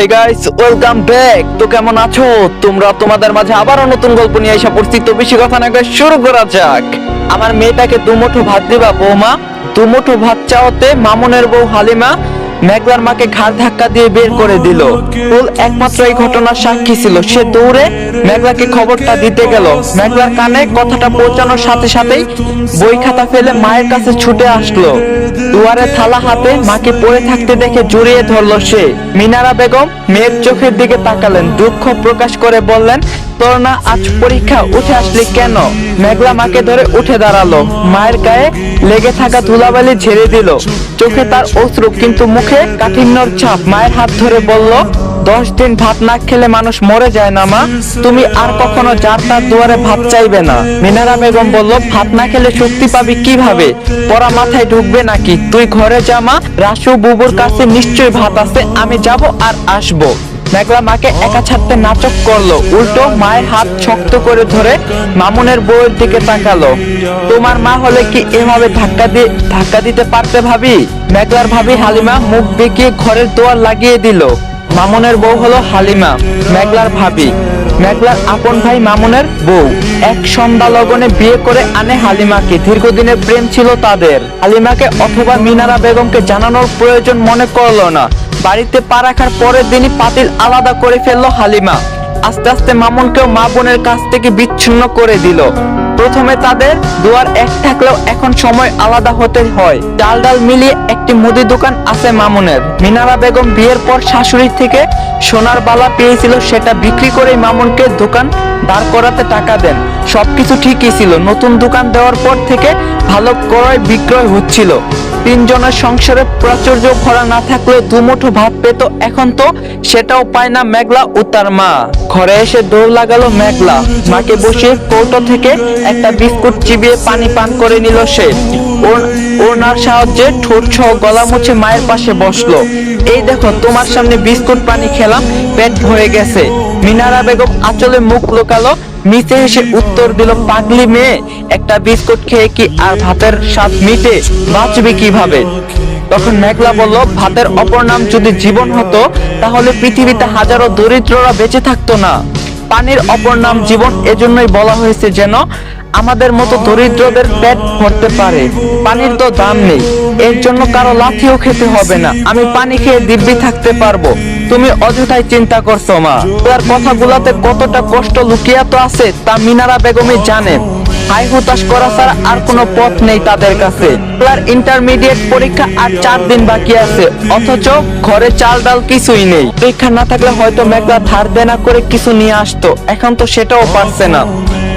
হে তো কেমন আছো? তোমরা তোমাদের মাঝে আবারও নতুন গল্প নিয়ে এসে বেশি কথা না শুরু করা যাক। আমার মেয়েটাকে ভাত দিবা, বৌমা। ভাত মামুনের বউ হালিমা মেঘলার মাকে ঘাড় ধাক্কা দিয়ে বের করে দিল। ফুল একমাত্র এই ঘটনার সাক্ষী ছিল। সে দৌড়ে মেঘলাকে খবরটা দিতে গেল। মেঘলার কানে কথাটা পৌঁছানোর সাথে সাথেই বই খাতা ফেলে মায়ের কাছে ছুটে আসলো। দুয়ারে থালা হাতে মাকে পড়ে থাকতে দেখে জড়িয়ে ধরলো সে। মিনারা বেগম মেয়ের চোখের দিকে তাকালেন। দুঃখ প্রকাশ করে বললেন তোর না আজ পরীক্ষা উঠে আসলি কেন? মেঘলা মাকে ধরে উঠে দাঁড়াল। মায়ের গায়ে লেগে থাকা ধুলাবালি ঝেড়ে দিল। চোখে তার অশ্রু, কিন্তু মুখে কাঠিন্যর ছাপ। মায়ের হাত ধরে বলল, দশ দিন ভাত না খেলে মানুষ মরে যায় না, মা। তুমি আর কখনো যার তার দুয়ারে ভাত চাইবে না। মিনারা বেগম বলল, ভাত না খেলে শক্তি পাবি কীভাবে? পরা মাথায় ঢুকবে নাকি? তুই ঘরে যা, মা। রাসু বুবুর কাছে নিশ্চয়ই ভাত আছে, আমি যাব আর আসব। মেঘলা মাকে একা ছাড়তে নাটক করল। উল্টো মায়ের হাত শক্ত করে ধরে মামুনের বউয়ের দিকে তাকালো। তোমার মা হলে কি এভাবে ধাক্কা দিয়ে ধাক্কা দিতে পারতে ভাবি? মেঘলার ভাবি হালিমা মুখ বেঁকিয়ে ঘরের দোয়ার লাগিয়ে দিল। মামুনের বউ হলো হালিমা, মেঘলার ভাবি। মেঘলার আপন ভাই মামুনের বউ। এক সন্ধ্যা লগনে বিয়ে করে আনে হালিমাকে। দীর্ঘদিনের প্রেম ছিল তাদের। হালিমাকে অথবা মিনারা বেগমকে জানানোর প্রয়োজন মনে করল না। বাড়িতে পা রাখার পরের দিনই পাতিল আলাদা করে ফেলল হালিমা। আস্তে আস্তে মামুনকেও মা বোনের কাছ থেকে বিচ্ছিন্ন করে দিল। প্রথমে তাদের দুয়ার এক থাকলেও এখন সময় আলাদা হতে হয়। ডাল ডাল মিলিয়ে একটি মুদি দোকান আছে মামুনের। মিনারা বেগম বিয়ের পর শাশুড়ি থেকে সোনার বালা পেয়েছিল, সেটা বিক্রি করে মামুনকে দোকান দাঁড় করাতে টাকা দেন। সবকিছু ঠিকই ছিল। নতুন দোকান দেওয়ার পর থেকে ভালো ক্রয় বিক্রয় হচ্ছিল। তিনজনের সংসারে প্রাচুর্য ভরা না থাকলেও দুমুঠো ভাত পেত এখন তো? সেটাও পায় না মেঘলা ও তার মা। ঘরে এসে দৌড় লাগালো মেঘলা। মাকে বসিয়ে কৌটো থেকে একটা বিস্কুট চিবিয়ে পানি পান করে নিল সে। ওনার সাহায্যে ঠোঁট সহ গলা মুছে মায়ের পাশে বসল। এই দেখো, তোমার সামনে বিস্কুট পানি খেলাম, পেট ভরে গেছে। মিনারা বেগম আঁচলে মুখ লোকালো মিশে হেসে উত্তর দিল, পাগলি মেয়ে, একটা বিস্কুট খেয়ে কি আর ভাতের স্বাদ মিটে? বাঁচবে কীভাবে? তখন মেঘলা বলল, ভাতের অপর নাম যদি জীবন হতো, তাহলে পৃথিবীতে হাজারো দরিদ্ররা বেঁচে থাকতো না। পানির অপর নাম জীবন, এজন্যই বলা হয়েছে যেন আমাদের মতো দরিদ্রদের পেট ভরতে পারে। পানির তো দাম নেই, এর জন্য কারও লাঠিও খেতে হবে না। আমি পানি খেয়ে দিব্যি থাকতে পারব। তুমি অযথাই চিন্তা করছ, মা। তার কথাগুলাতে কতটা কষ্ট লুকিয়ে তো আছে, তা মিনারা বেগমই জানে। হাই হতাশ করা ছাড়া আর কোনো পথ নেই তাদের কাছে। ইন্টারমিডিয়েট পরীক্ষা আর চার দিন বাকি আছে, অথচ ঘরে চাল ডাল কিছুই নেই। পরীক্ষা না থাকলে হয়তো মেঘলা ধার দেনা করে কিছু নিয়ে আসতো, এখন তো সেটাও পারছে না।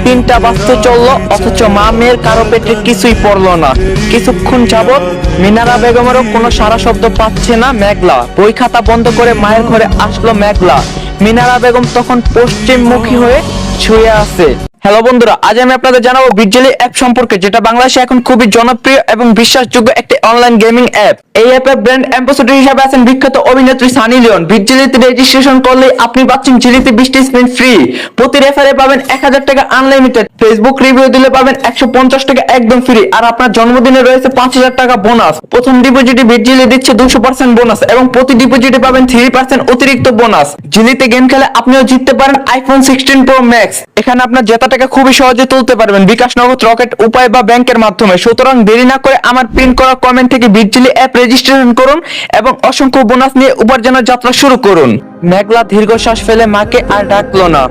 তিনটা বাজতে চলল, অথচ মা মেয়ের কারও পেটে কিছুই পড়ল না। কিছুক্ষণ যাবৎ মিনারা বেগমেরও কোনো সারা শব্দ পাচ্ছে না মেঘলা। বই খাতা বন্ধ করে মায়ের ঘরে আসলো মেঘলা। মিনারা বেগম তখন পশ্চিমমুখী হয়ে শুয়ে আছে। হ্যালো বন্ধুরা, আজ আমি আপনাদের জানাব বিজলি অ্যাপ সম্পর্কে, যেটা বাংলাদেশে এখন খুবই জনপ্রিয় এবং বিশ্বাসযোগ্য একটি অনলাইন গেমিং অ্যাপ এই অ্যাপের ব্র্যান্ড অ্যাম্বাসেডর হিসেবে আছেন বিখ্যাত অভিনেত্রী সানি লিওন। বিজলিতে রেজিস্ট্রেশন করলে আপনি পাচ্ছেন জিলিতে বিশটি স্পিন ফ্রি প্রতি রেফারে পাবেন এক হাজার টাকা আনলিমিটেড ফেসবুক রিভিউ দিলে পাবেন একশো পঞ্চাশ টাকা একদম ফ্রি আর আপনার জন্মদিনে রয়েছে পাঁচ হাজার টাকা বোনাস প্রথম ডিপোজিটে বিজলি দিচ্ছে দুশো পার্সেন্ট বোনাস এবং প্রতি ডিপোজিটে পাবেন থ্রি পার্সেন্ট অতিরিক্ত বোনাস জিলিতে গেম খেলে আপনিও জিততে পারেন আইফোন সিক্সটিন প্রো ম্যাক্স এখানে আপনার জেতা টাকা খুবই সহজে তুলতে পারবেন। বিকাশ নগদ, রকেট, উপায় বা ব্যাংকের মাধ্যমে। সুতরাং দেরি না করে আমার পিন করা কমেন্ট থেকে বিজলি অ্যাপ রেজিস্ট্রেশন করুন এবং অসংখ্য বোনাস নিয়ে উপার্জনের যাত্রা শুরু করুন। মেঘলা দীর্ঘশ্বাস ফেলে মাকে আর ডাকলো না।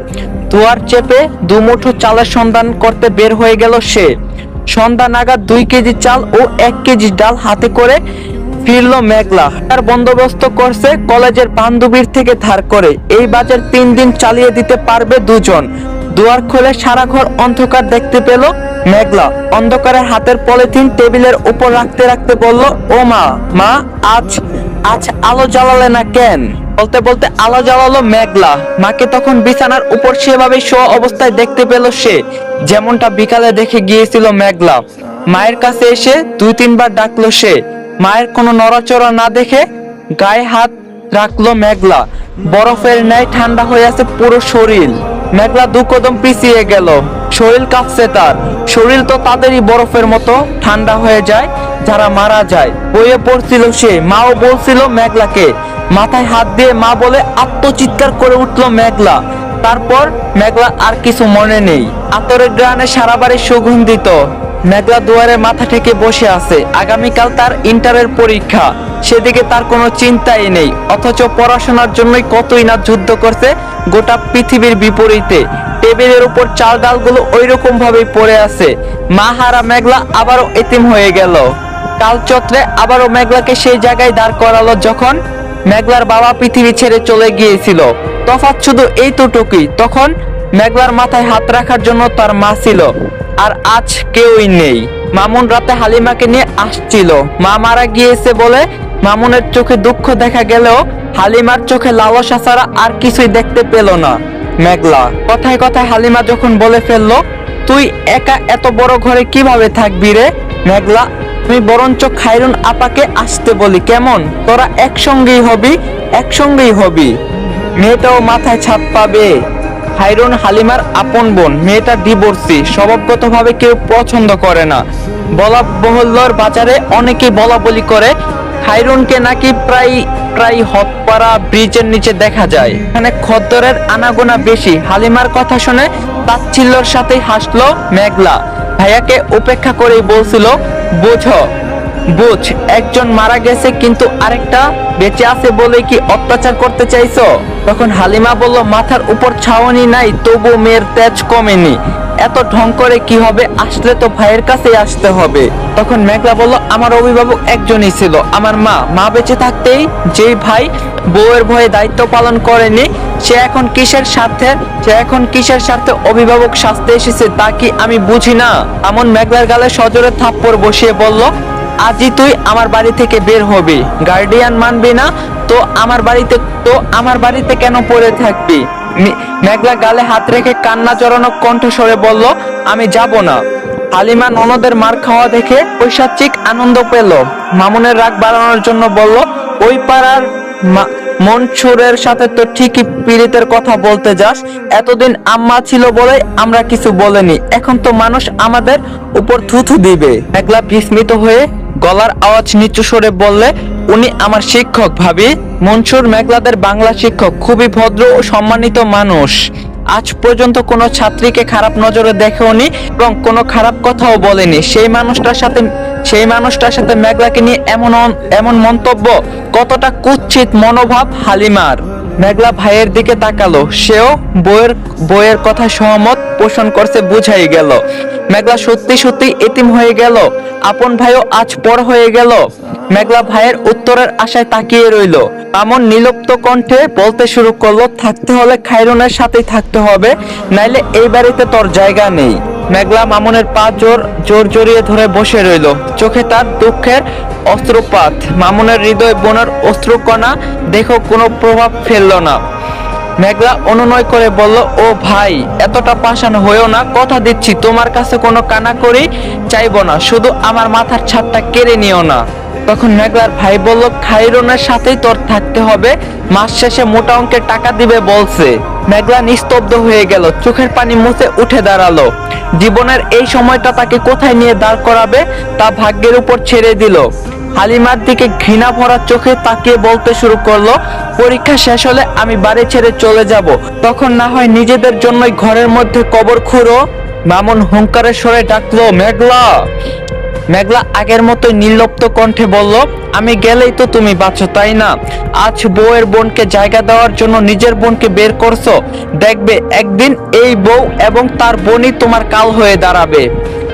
দুয়ার চেপে দুমুঠো চালের সন্ধান করতে বের হয়ে গেল সে। সন্ধ্যা নাগাদ দুই কেজি চাল ও এক কেজি ডাল হাতে করে ফিরল মেঘলা। তার বন্দোবস্ত করছে কলেজের বান্ধবীর থেকে ধার করে। এই বাজার তিন দিন চালিয়ে দিতে পারবে দুজন। দুয়ার খুলে সারা ঘর অন্ধকার দেখতে পেল। মেঘলা অন্ধকারের হাতের পলিথিন টেবিলের উপর রাখতে রাখতে বলল, ও মা মা, আজ আজ আলো জ্বালালে না কেন? বলতে বলতে আলো জ্বালালো মেঘলা। মাকে তখন বিছানার উপর সেভাবে শোয়া অবস্থায় দেখতে পেল সে, যেমনটা বিকালে দেখে গিয়েছিল মেঘলা। মায়ের কাছে এসে দুই তিনবার ডাকলো সে। মায়ের কোনো নড়াচড়া না দেখে গায়ে হাত রাখল মেঘলা। বরফের ন্যায় ঠান্ডা হয়ে আছে পুরো শরীর। মেঘলা দু কদম পিছিয়ে গেল। শরীর কাঁপছে তার। শরীর তো তাদেরই বরফের মতো ঠান্ডা হয়ে যায়, যারা মারা যায়। বইয়ে পড়ছিল সে, মাও বলছিল মেঘলাকে। মাথায় হাত দিয়ে মা বলে আত্মচিৎকার করে উঠল মেঘলা। তারপর মেঘলা আর কিছু মনে নেই। আতরের গ্রানে সারা বাড়ি সুগন্ধিত। মেঘলা দুয়ারে মাথা ঠেকে বসে আছে। আগামীকাল তার ইন্টারের পরীক্ষা। সেদিকে তার কোনো চিন্তাই নেই। অথচ পড়াশোনার জন্যই কতই না যুদ্ধ করছে গোটা পৃথিবীর বিপরীতে। টেবিলের উপর চাল ডালগুলো ওই রকম ভাবেই পড়ে আছে। মা হারা মেঘলা আবারও এতিম হয়ে গেল। কাল চত্রে আবারও মেঘলাকে সেই জায়গায় দাঁড় করালো যখন মেঘলার বাবা পৃথিবী ছেড়ে চলে গিয়েছিল। তফাৎ শুধু এই এইটুকুই তখন মেঘলার মাথায় হাত রাখার জন্য তার মা ছিল। আর আজ কেউই নেই। মামুন রাতে হালিমাকে নিয়ে আসছিল। মা মারা গিয়েছে বলে মামুনের চোখে দুঃখ দেখা গেলেও হালিমার চোখে লালসা ছাড়া আর কিছুই দেখতে পেল না। মেঘলা, কথায় কথায় হালিমা যখন বলে ফেলল, তুই একা এত বড় ঘরে কীভাবে থাকবি রে? মেঘলা, তুমি বরঞ্চ খাইরুন আপাকে আসতে বলি, কেমন? তোরা একসঙ্গেই হবি একসঙ্গেই হবি। মেয়েটাও মাথায় ছাপ পাবে। হাইরুন হালিমার আপন বোন, মেয়েটা ডিভোর্সি স্বভাবগতভাবে কেউ পছন্দ করে না। বলা বহল্যর বাজারে অনেকেই বলা বলি করে, হাইরুনকে নাকি প্রায় প্রায় হতপাড়া ব্রিজের নিচে দেখা যায়। এখানে খদ্দরের আনাগোনা বেশি। হালিমার কথা শুনে তাচ্ছিল্যর সাথে হাসলো মেঘলা। ভাইয়াকে উপেক্ষা করেই বলছিল, বোঝো বুঝ, একজন মারা গেছে কিন্তু আরেকটা বেঁচে আছে বলে কি অত্যাচার করতে চাইছো? তখন হালিমা বলল, মাথার উপর ছাউনি নাই, তবু মেয়ের তেজ কমেনি। এত ঢং করে কি হবে? আসলে তো ভাইয়ের কাছেই আসতে হবে। তখন মেঘলা বলল, আমার অভিভাবক একজনই ছিল, আমার মা। মা বেঁচে থাকতেই যেই ভাই বউয়ের ভয়ে দায়িত্ব পালন করেনি, সে এখন কিসের স্বার্থে? সে এখন কিসের স্বার্থে অভিভাবক শাস্তে এসেছে তা কি আমি বুঝি না? এমন মেঘলার গালে সজোরে থাপ্পড় বসিয়ে বলল আজই তুই আমার বাড়ি থেকে বের হবি। গার্ডিয়ান মানবি না? তো আমার বাড়িতে তো আমার বাড়িতে কেন পড়ে থাকবি? মেঘলা গালে হাত রেখে কান্না জড়ানো কণ্ঠস্বরে বলল, আমি যাব না। হালিমা ননদের মার খাওয়া দেখে ঐশাচিক আনন্দ পেল। মামুনের রাগ বাড়ানোর জন্য বলল, ওই পাড়ার মনসুরের সাথে তো ঠিকই পীড়িতের কথা বলতে যাস। এতদিন আম্মা ছিল বলে আমরা কিছু বলেনি। এখন তো মানুষ আমাদের উপর থুথু দিবে। মেঘলা বিস্মিত হয়ে গলার আওয়াজ নিচু সরে বললে, উনি আমার শিক্ষক ভাবি। মনসুর মেঘলাদের বাংলা শিক্ষক, খুবই ভদ্র ও সম্মানিত মানুষ। আজ পর্যন্ত কোনো ছাত্রীকে খারাপ নজরে দেখেওনি এবং কোনো খারাপ কথাও বলেনি। সেই মানুষটার সাথে সেই মানুষটার সাথে মেঘলাকে নিয়ে এমন এমন মন্তব্য, কতটা কুৎসিত মনোভাব হালিমার। মেঘলা ভাইয়ের দিকে তাকালো, সেও বইয়ের বইয়ের কথা সহমত পোষণ করছে বুঝাই গেল। মেঘলা সত্যি সত্যি এতিম হয়ে গেল, আপন ভাইও আজ পর হয়ে গেল। মেঘলা ভাইয়ের উত্তরের আশায় তাকিয়ে রইল। আমন নিলুপ্ত কণ্ঠে বলতে শুরু করল, থাকতে হলে খাইরুনের সাথেই থাকতে হবে, নাইলে এই বাড়িতে তোর জায়গা নেই। মেঘলা মামুনের পা জোর জোর জড়িয়ে ধরে বসে রইল। চোখে তার দুঃখের অস্ত্রপাত। মামুনের হৃদয় বোনের অস্ত্রকণা দেখো কোনো প্রভাব ফেলল না। মেঘলা অনুনয় করে বলল, ও ভাই, এতটা পাষাণ হয়েও না, কথা দিচ্ছি, তোমার কাছে কোনো কানা করি চাইব না, শুধু আমার মাথার ছাদটা কেড়ে নিও না। তখন মেঘলার ভাই বলল খাইরনের সাথেই তোর থাকতে হবে মাস শেষে মোটা অঙ্কের টাকা দিবে বলছে। মেঘলা নিস্তব্ধ হয়ে গেল, চোখের পানি মুছে উঠে দাঁড়াল। জীবনের এই সময়টা তাকে কোথায় নিয়ে দাঁড় করাবে তা ভাগ্যের উপর ছেড়ে দিল। হালিমার দিকে ঘৃণা ভরা চোখে তাকিয়ে বলতে শুরু করল, পরীক্ষা শেষ হলে আমি বাড়ি ছেড়ে চলে যাব। তখন না হয় নিজেদের জন্যই ঘরের মধ্যে কবর খুঁড়ো। মামুন হুঙ্কারের স্বরে ডাকলো, মেঘলা! মেঘলা আগের মতো নির্লপ্ত কণ্ঠে বলল, আমি গেলেই তো তুমি বাঁচো, তাই না? আজ বউয়ের বোনকে জায়গা দেওয়ার জন্য নিজের বোনকে বের করছ? দেখবে একদিন এই বউ এবং তার বোনই তোমার কাল হয়ে দাঁড়াবে।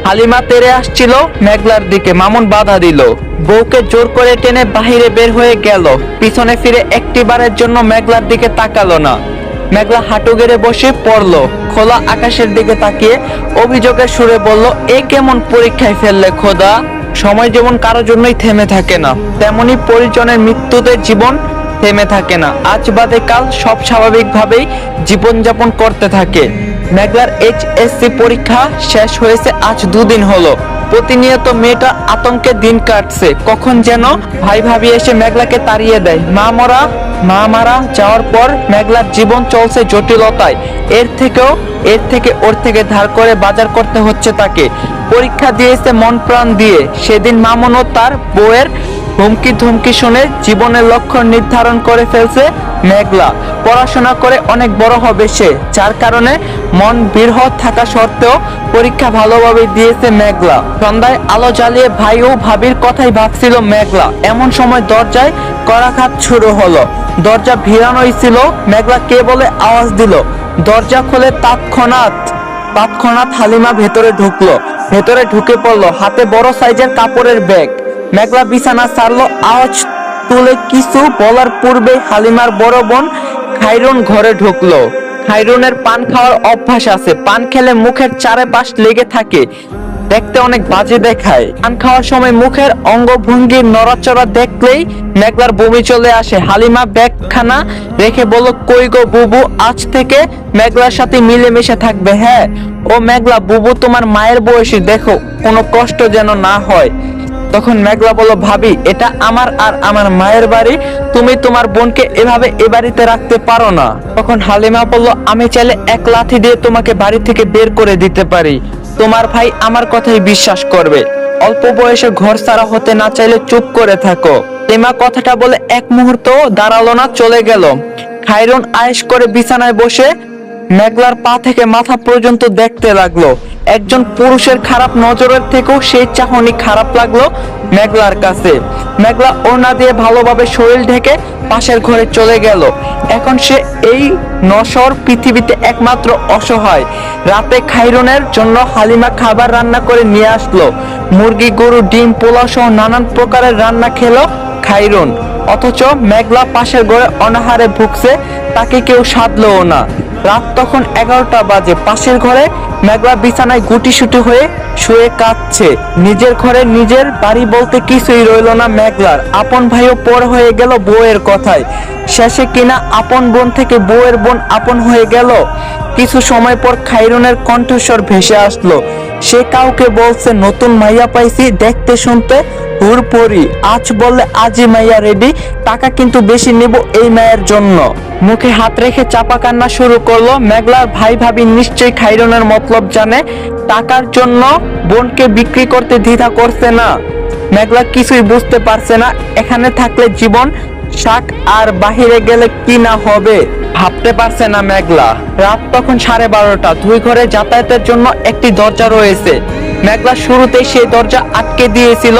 হালিমা তেরে আসছিল মেঘলার দিকে, মামুন বাধা দিল। বউকে জোর করে টেনে বাহিরে বের হয়ে গেল। পিছনে ফিরে একটিবারের জন্য মেঘলার দিকে তাকালো না। মেঘলা হাঁটু গেড়ে বসে পড়ল। খোলা আকাশের দিকে তাকিয়ে অভিযোগের সুরে বলল, এ কেমন পরীক্ষায় ফেললে খোদা? সময় যেমন কারোর জন্যই থেমে থাকে না, তেমনি পরিজনের মৃত্যুতে জীবন থেমে থাকে না। আজ বাদে কাল সব স্বাভাবিকভাবেই জীবনযাপন করতে থাকে। মেঘলার এইচএসসি পরীক্ষা শেষ হয়েছে, আজ দুদিন হলো। প্রতিনিয়ত মেয়েটা আতঙ্কে দিন কাটছে। কখন যেন ভাই ভাবি এসে মেঘলাকে তাড়িয়ে দেয়। মা মরা, মা মারা যাওয়ার পর মেঘলার জীবন চলছে জটিলতায়। এর থেকেও, এর থেকে ওর থেকে ধার করে বাজার করতে হচ্ছে তাকে। পরীক্ষা দিয়েছে মন প্রাণ দিয়ে। সেদিন মামুনও তার বউয়ের হুমকি ধুমকি শুনে জীবনের লক্ষ্য নির্ধারণ করে ফেলছে মেঘলা। পড়াশোনা করে অনেক বড় হবে সে, যার কারণে মন বৃহৎ থাকা সত্ত্বেও পরীক্ষা ভালোভাবে দিয়েছে মেঘলা। সন্ধ্যায় আলো জ্বালিয়ে ভাই ও ভাবির কথাই ভাবছিল মেঘলা। এমন সময় দরজায় করাঘাত শুরু হলো। দরজা ভিড়ানোই ছিল, মেঘলা কে বলে আওয়াজ দিল। দরজা খুলে তৎক্ষণাৎ তৎক্ষণাৎ হালিমা ভেতরে ঢুকলো। ভেতরে ঢুকে পড়ল হাতে বড় সাইজের কাপড়ের ব্যাগ। মেঘলা বিছানা ছাড়লো, আওয়াজ তুলে কিছু বলার পূর্বে হালিমার বড় বোন খাইরুন ঘরে ঢুকলো। খাইরুনের পান খাওয়ার অভ্যাস আছে, পান খেলে মুখের চারপাশ লেগে থাকে, দেখতে অনেক বাজে দেখায়। পান খাওয়ার সময় মুখের অঙ্গভঙ্গির নড়াচড়া দেখলেই মেঘলার বমি চলে আসে। হালিমা ব্যাগখানা রেখে বলো কই গো বুবু, আজ থেকে মেঘলার সাথে মিলেমিশে থাকবে হ্যাঁ? ও মেঘলা, বুবু তোমার মায়ের বয়সী, দেখো, কোনো কষ্ট যেন না হয়। তখন মেঘলা বলল, ভাবি, এটা আমার আর আমার মায়ের বাড়ি। তুমি তোমার বোনকে এভাবে এ বাড়িতে রাখতে পারো না। তখন হালিমা বলল, আমি চাইলে এক লাথি দিয়ে তোমাকে বাড়ি থেকে বের করে দিতে পারি। তোমার ভাই আমার কথাই বিশ্বাস করবে। অল্প বয়সে ঘর সারা হতে না চাইলে চুপ করে থাকো। এমা কথাটা বলে এক মুহূর্ত দাঁড়াল না, চলে গেল। খাইরুন আয়েশ করে বিছানায় বসে মেঘলার পা থেকে মাথা পর্যন্ত দেখতে লাগল। একজন পুরুষের খারাপ নজরের থেকেও সেই চাহনি খারাপ লাগল মেঘলার কাছে। মেঘলা ওড়না দিয়ে ভালোভাবে শরীর ঢেকে পাশের ঘরে চলে গেল। এখন সে এই নশর পৃথিবীতে একমাত্র অসহায়। রাতে খাইরনের জন্য হালিমা খাবার রান্না করে নিয়ে আসলো। মুরগি, গরু, ডিম, পোলাও সহ নানান প্রকারের রান্না খেলো খাইরুন। অথচ মেঘলা পাশের ঘরে অনাহারে ভুগছে, তাকে কেউ সাধলও না। রাত তখন এগারোটা বাজে। পাশের ঘরে মেঘলা বিছানায় গুটিসুটি হয়ে শুয়ে কাঁদছে। নিজের ঘরে নিজের বাড়ি বলতে কিছুই রইল না মেঘলার। আপন ভাইও পর হয়ে গেল বউয়ের কথায়। শেষে কিনা আপন বোন থেকে বউয়ের বোন আপন হয়ে গেল। কিছু সময় পর খাইরুনের কণ্ঠস্বর ভেসে আসলো। সে কাউকে বলছে, নতুন মাইয়া পাইছি, দেখতে শুনতে হুর পরি, আজ বললে আজই মাইয়া রেডি টাকা কিন্তু বেশি নেব এই মায়ের জন্য। মুখে হাত রেখে চাপা কান্না শুরু করল, মেঘলার ভাই ভাবি নিশ্চয়ই খাইরনের মতলব জানে, টাকার জন্য বোনকে বিক্রি করতে দ্বিধা করছে না। মেঘলা কিছুই বুঝতে পারছে না, এখানে থাকলে জীবন শাক আর বাহিরে গেলে কি না হবে? ভাবতে পারছে না মেঘলা। রাত তখন সাড়ে বারোটা, দুই ঘরে যাতায়াতের জন্য একটি দরজা রয়েছে। মেঘলা শুরুতেই সেই দরজা আটকে দিয়েছিল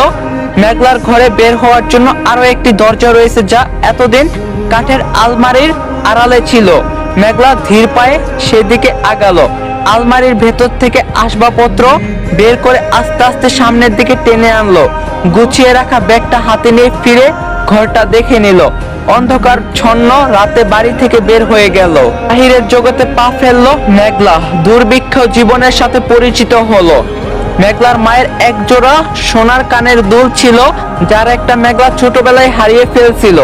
মেঘলার ঘরে বের হওয়ার জন্য আরও একটি দরজা রয়েছে যা এতদিন কাঠের আলমারির আড়ালে ছিল। মেঘলা ধীর পায়ে সেদিকে আগালো। আলমারির ভেতর থেকে আসবাবপত্র বের করে আস্তে আস্তে সামনের দিকে টেনে আনলো। গুছিয়ে রাখা ব্যাগটা হাতে নিয়ে ফিরে ঘরটা দেখে নিল। অন্ধকার ছন্ন রাতে বাড়ি থেকে বের হয়ে গেল। বাহিরের জগতে পা ফেলল মেঘলা। দুর্ভিক্ষ জীবনের সাথে পরিচিত হলো। মেঘলার মায়ের এক জোড়া সোনার কানের দুল ছিল, যার একটা মেঘলা ছোটবেলায় হারিয়ে ফেলছিল।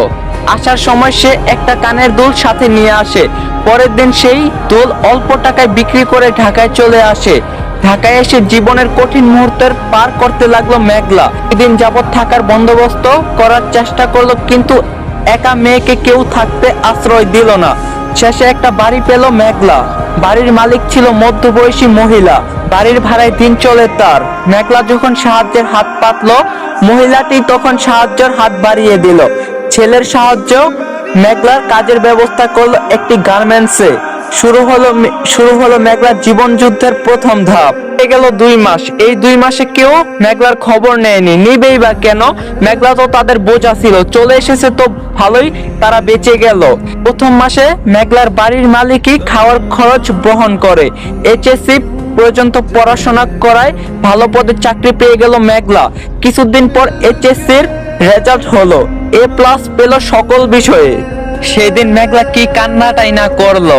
আসার সময় সে একটা কানের দুল সাথে নিয়ে আসে। পরের দিন সেই দুল অল্প টাকায় বিক্রি করে ঢাকায় চলে আসে। ঢাকায় এসে জীবনের কঠিন মুহূর্তের পার করতে লাগল মেঘলা। দিন যাবৎ থাকার বন্দোবস্ত করার চেষ্টা করল, কিন্তু একা মেয়েকে কেউ থাকতে আশ্রয় দিল না। শেষে একটা বাড়ি পেল মেঘলা। বাড়ির মালিক ছিল মধ্যবয়সী মহিলা। বাড়ির ভাড়ায় দিন চলে তার। মেঘলা যখন সাহায্যের হাত পাতল, মহিলাটি তখন সাহায্যের হাত বাড়িয়ে দিল। ছেলের সাহায্য মেঘলার কাজের ব্যবস্থা করল একটি গার্মেন্টসে। শুরু হলো শুরু হলো মেঘলার জীবন যুদ্ধের প্রথম ধাপ। হয়ে গেল দুই মাস। এই দুই মাসে কেউ মেঘলার খবর নেয়নি। নিবেই বা কেন? মেঘলা তো তাদের বোঝা ছিল। চলে এসেছে তো ভালোই, তারা বেঁচে গেল। প্রথম মাসে মেঘলার বাড়ির মালিকই খাওয়ার খরচ বহন করে। এইচএসসি পর্যন্ত পড়াশোনা করায় ভালো পদে চাকরি পেয়ে গেল মেঘলা। কিছুদিন পর এইচএসসির রেজাল্ট হলো। এ প্লাস পেল সকল বিষয়ে। সেদিন মেঘলা কি কান্নাটাই না করল।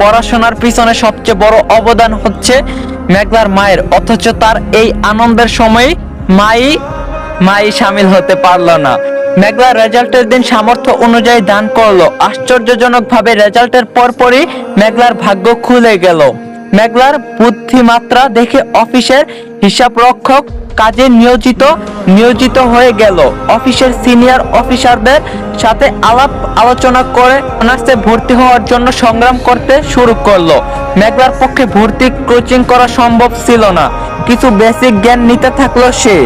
পড়াশোনার পিছনে সবচেয়ে বড় অবদান হচ্ছে মেঘলার মায়ের, অথচ তার এই আনন্দের সময় মাই মাই সামিল হতে পারল না। মেঘলা রেজাল্টের দিন সামর্থ্য অনুযায়ী দান করল। আশ্চর্যজনকভাবে রেজাল্টের পরপরই মেঘলার ভাগ্য খুলে গেল। মেঘলার বুদ্ধিমাত্রা দেখে অফিসের হিসাব রক্ষক কাজে নিয়োজিত নিয়োজিত হয়ে গেল। অফিসের সিনিয়র অফিসারদের সাথে আলাপ আলোচনা করে অনার্সে ভর্তি হওয়ার জন্য সংগ্রাম করতে শুরু করল। মেঘলার পক্ষে ভর্তি কোচিং করা সম্ভব ছিল না। কিছু বেসিক জ্ঞান নিতে থাকল সে।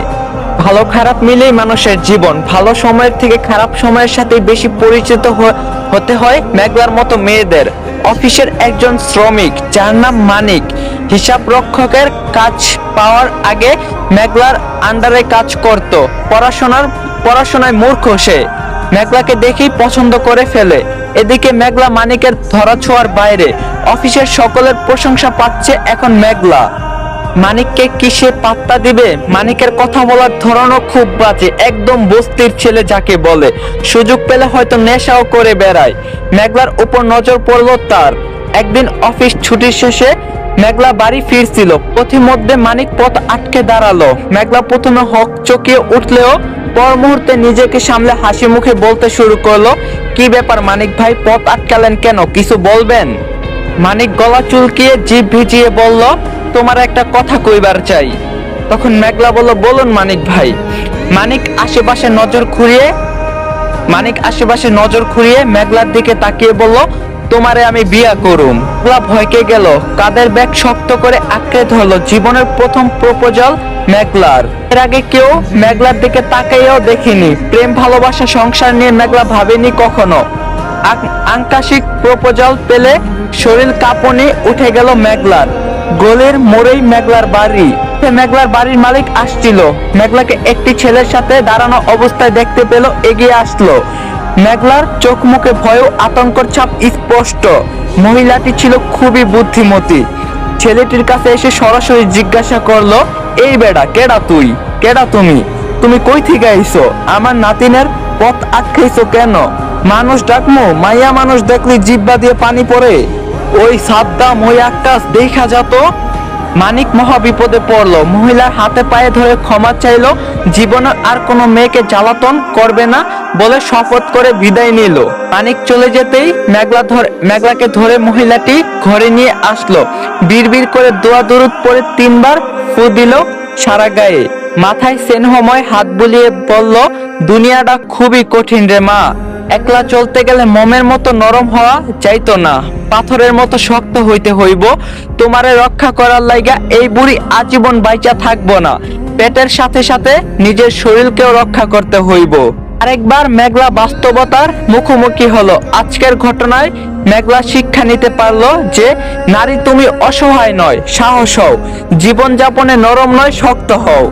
ভালো খারাপ মিলেই মানুষের জীবন। ভালো সময়ের থেকে খারাপ সময়ের সাথে বেশি পরিচিত হতে হয় মেঘলার মতো মেয়েদের। অফিসের একজন শ্রমিক, যার নাম মানিক। হিসাব রক্ষকের কাজ পাওয়ার আগে মেঘলার আন্ডারে কাজ করত। পড়াশোনার, পড়াশোনায় মূর্খ সে। মেঘলাকে দেখেই পছন্দ করে ফেলে। এদিকে মেঘলা মানিকের ধরা ছোঁয়ার বাইরে। অফিসের সকলের প্রশংসা পাচ্ছে এখন মেঘলা মানিককে কিসে পাত্তা দিবে? মানিকের কথা বলার ধরনও খুব বাজে। একদম বস্তির ছেলে যাকে বলে। সুযোগ পেলে হয়তো নেশাও করে বেড়ায়। মেঘলার উপর নজর পড়ল তার। একদিন অফিস ছুটির শেষে মেঘলা বাড়ি ফিরছিল। পথিমধ্যে মানিক পথ আটকে দাঁড়াল। মেঘলা প্রথমে হক চকিয়ে উঠলেও পর মুহূর্তে নিজেকে সামলে হাসি মুখে বলতে শুরু করল, কি ব্যাপার মানিক ভাই, পথ আটকালেন কেন? কিছু বলবেন? মানিক গলা চুলকিয়ে জিভ ভিজিয়ে বলল তোমার একটা কথা কইবার চাই। তখন মেঘলা বলল, বলুন মানিক ভাই। মানিক আশেপাশে নজর ঘুরিয়ে, মানিক আশেপাশে নজর ঘুরিয়ে মেঘলার দিকে তাকিয়ে বলল, তোমারে আমি বিয়া করুম। মেঘলা ভয়কে গেল। কাদের ব্যাগ শক্ত করে আঁকড়ে ধরলো। জীবনের প্রথম প্রপোজাল মেঘলার। এর আগে কেউ মেঘলার দিকে তাকাইয়াও দেখিনি। প্রেম, ভালোবাসা, সংসার নিয়ে মেঘলা ভাবেনি কখনো। আক- আঙ্কাশিক প্রপোজাল পেলে শরীর কাঁপনে উঠে গেল মেঘলার। গলির মোড়েই মেঘলার বাড়ি। মেঘলার বাড়ির মালিক আসছিল। মেঘলাকে একটি ছেলের সাথে দাঁড়ানো অবস্থায় দেখতে পেল, এগিয়ে আসলো। মেঘলার চোখ মুখে ভয় আতঙ্কর ছাপ স্পষ্ট। মহিলাটি ছিল খুবই বুদ্ধিমতী। ছেলেটির কাছে এসে সরাসরি জিজ্ঞাসা করল, এই বেড়া, কেডা তুই? কেডা তুমি? তুমি কই থেকে আইছো? আমার নাতিনের পথ আটকাইছো কেন? মানুষ ডাকমো, মাইয়া মানুষ দেখলি জিব্বা দিয়ে পানি পড়ে। ওই সাদ্দাম ওই আকাশ দেখা যাতো, মানিক মহা বিপদে পড়ল। মহিলার হাতে পায়ে ধরে ক্ষমা চাইলো জীবনে আর কোনো মেয়েকে জ্বালাতন করবে না বলে শপথ করে বিদায় নিল। মানিক চলে যেতেই মেঘলা ধরে মেঘলাকে ধরে মহিলাটি ঘরে নিয়ে আসলো। বিড়বিড় করে দোয়া দরুদ পরে তিনবার ফু দিল সারা গায়ে। মাথায় স্নেহময় হাত বুলিয়ে বলল, দুনিয়াটা খুবই কঠিন রে মা। একলা চলতে গেলে মমের মতো নরম হওয়া যাইতো না। পাথরের মতো শক্ত হইতে হইব। তোমারে রক্ষা করার লাইগা এই বুড়ি আজীবন বাইচা থাকব না। পেটের সাথে সাথে নিজের শরীরকেও রক্ষা করতে হইব। আরেকবার মেঘলা বাস্তবতার মুখোমুখি হলো। আজকের ঘটনায় মেঘলা শিক্ষা নিতে পারল যে, নারী তুমি অসহায় নয়, সাহস হও। জীবনযাপনে নরম নয়, শক্ত হও।